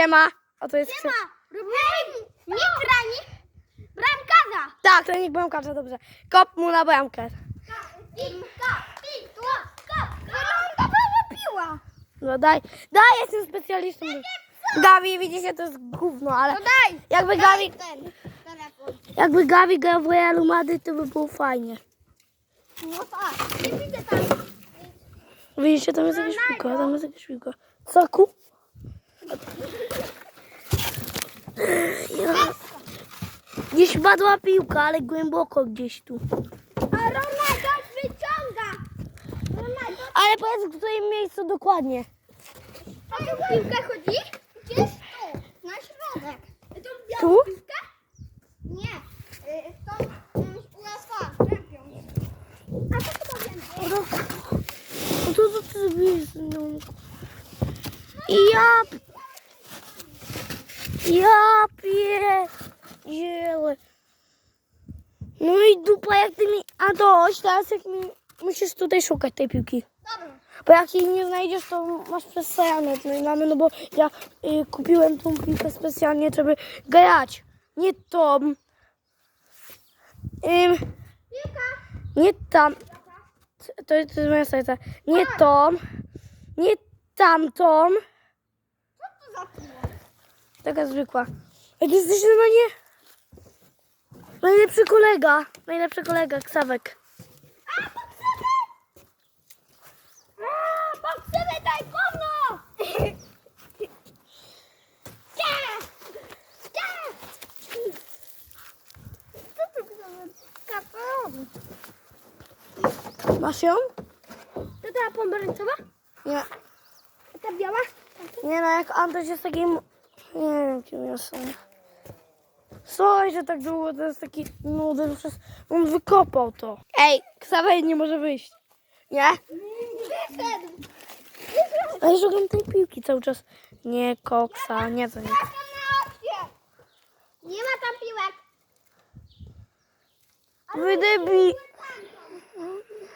Siema. O, to jest... Siema! Robimy nie kranik, bramkarza! Tak, niech bramkarza, dobrze. Kop mu na bramkę. Piłka, piłka, piłka, piła! No daj, daj, jestem specjalistą. Gawi, widzicie, to jest gówno, ale No daj! jakby Gawi, Ten telefon. jakby Gawi grał w Realu Madryt, to by było fajnie. No tak, nie widzę tam. Widzicie, tam jest jakaś piłka, tam jest jakaś piłka. Co, ku? Ja. Gdzieś padła piłka, ale głęboko gdzieś tu. A Ronaldo wyciąga! Ronaldo, Ale powiedz, w którym miejscu dokładnie. a tu piłkę chodzi? Gdzieś tu, na środek. Tą białą Tu? piłkę? Nie, y, tą y, UEFA Champions. A to chyba więcej. No to co ty zrobiłeś z nią? Ja... Ja pierdzielę. No i dupa, jak ty mi... A dość, teraz jak mi... Musisz tutaj szukać tej piłki. Dobra. Bo jak jej nie znajdziesz, to masz przesrane. No i mamy, no bo ja y, kupiłem tą piłkę specjalnie, żeby grać. Nie tą. Ym, nie tam. To, to jest moja serca. Nie tą. Nie tamtą. Co to za? Taka zwykła. Jak jesteś normalnie... Najlepszy kolega. Najlepszy kolega, Ksawek. A, pokrzywy! A, pokrzywy, daj wolno! Cie! Cie! Co to za kapelusz? Masz ją? To ta pomarańczowa? Nie. A ta biała? Nie no, jak Antoś jest takim... Nie wiem, kim jest on. Słuchaj, że tak długo to jest taki nudy, przez... On wykopał to. Ej, Ksawek nie może wyjść. Nie? Wyszedł! A ja szukam tej piłki cały czas. Nie, koksa, nie, to nie. Nie ma tam piłek! Wydybij.